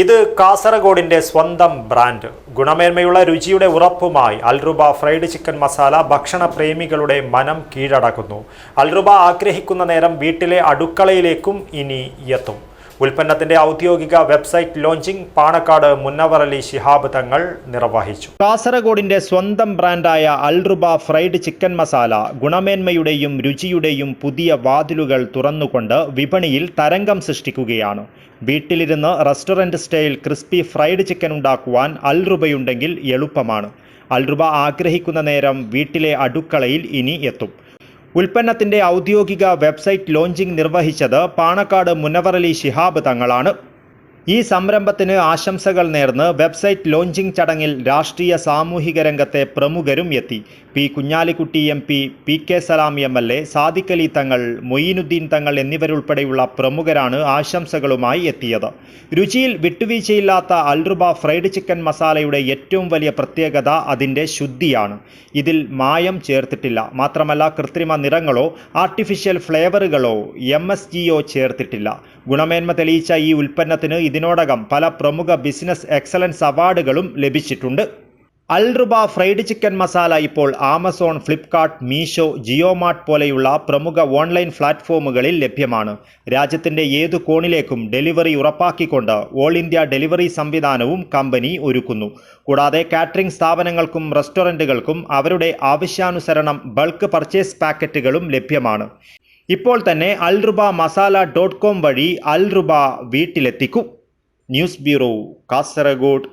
ഇത് കാസർഗോഡിന്റെ സ്വന്തം ബ്രാൻഡ്. ഗുണമേന്മയുള്ള രുചിയുടെ ഉറപ്പുമായി അൽറുബ ഫ്രൈഡ് ചിക്കൻ മസാല ഭക്ഷണ പ്രേമികളുടെ മനം കീഴടക്കുന്നു. അൽറുബ ആഗ്രഹിക്കുന്ന നേരം വീട്ടിലെ അടുക്കളയിലേക്കും ഇനി എത്തും. ഉൽപ്പന്നത്തിന്റെ ഔദ്യോഗിക വെബ്സൈറ്റ് ലോഞ്ചിംഗ് പാണക്കാട് മുന്നവർ അലി ശിഹാബ് തങ്ങൾ നിർവഹിച്ചു. കാസർഗോഡിന്റെ സ്വന്തം ബ്രാൻഡായ അൽറുബ ഫ്രൈഡ് ചിക്കൻ മസാല ഗുണമേന്മയുടെയും രുചിയുടെയും പുതിയ വാതിലുകൾ തുറന്നുകൊണ്ട് വിപണിയിൽ തരംഗം സൃഷ്ടിക്കുകയാണ്. വീട്ടിലിരുന്ന് restaurant style crispy fried chicken ഉണ്ടാക്കുവാൻ അൽറുബയുണ്ടെങ്കിൽ എളുപ്പമാണ്. അൽറുബ ആഗ്രഹിക്കുന്ന നേരം വീട്ടിലെ അടുക്കളയിൽ ഇനി എത്തും. ഉൽപ്പന്നത്തിന്റെ ഔദ്യോഗിക വെബ്സൈറ്റ് ലോഞ്ചിംഗ് നിർവഹിച്ചത് പാണക്കാട് മുനവറലി ശിഹാബ് തങ്ങളാണ്. ഈ സംരംഭത്തിന് ആശംസകൾ നേർന്ന് വെബ്സൈറ്റ് ലോഞ്ചിംഗ് ചടങ്ങിൽ രാഷ്ട്രീയ സാമൂഹിക രംഗത്തെ പ്രമുഖരും എത്തി. P Kunhalikutty M P P K Salam M L A Sadiqali Thangal Moinuddin Thangal എന്നിവരുൾപ്പെടെയുള്ള പ്രമുഖരാണ് ആശംസകളുമായി എത്തിയത്. രുചിയിൽ വിട്ടുവീഴ്ചയില്ലാത്ത അൽറുബ ഫ്രൈഡ് ചിക്കൻ മസാലയുടെ ഏറ്റവും വലിയ പ്രത്യേകത അതിന്റെ ശുദ്ധിയാണ്. ഇതിൽ മായം ചേർത്തിട്ടില്ല. മാത്രമല്ല കൃത്രിമ നിറങ്ങളോ ആർട്ടിഫിഷ്യൽ ഫ്ലേവറുകളോ എം ചേർത്തിട്ടില്ല. ഗുണമേന്മ തെളിയിച്ച ഈ ഉൽപ്പന്നത്തിന് ഇതിനോടകം പല പ്രമുഖ ബിസിനസ് എക്സലൻസ് അവാർഡുകളും ലഭിച്ചിട്ടുണ്ട്. അൽറുബ ഫ്രൈഡ് ചിക്കൻ മസാല ഇപ്പോൾ ആമസോൺ ഫ്ലിപ്കാർട്ട് മീഷോ ജിയോമാർട്ട് പോലെയുള്ള പ്രമുഖ ഓൺലൈൻ പ്ലാറ്റ്ഫോമുകളിൽ ലഭ്യമാണ്. രാജ്യത്തിന്റെ ഏതു കോണിലേക്കും ഡെലിവറി ഉറപ്പാക്കിക്കൊണ്ട് ഓൾ ഇന്ത്യ ഡെലിവറി സംവിധാനവും കമ്പനി ഒരുക്കുന്നു. കൂടാതെ കാറ്ററിംഗ് സ്ഥാപനങ്ങൾക്കും റെസ്റ്റോറന്റുകൾക്കും അവരുടെ ആവശ്യാനുസരണം ബൾക്ക് പർച്ചേസ് പാക്കറ്റുകളും ലഭ്യമാണ്. ഇപ്പോൾ തന്നെ അൽറുബ മസാല ഡോട്ട് കോം വഴി അൽറുബ വീട്ടിലെത്തിക്കും ന്യൂസ് ബ്യൂറോ കാസർഗോഡ്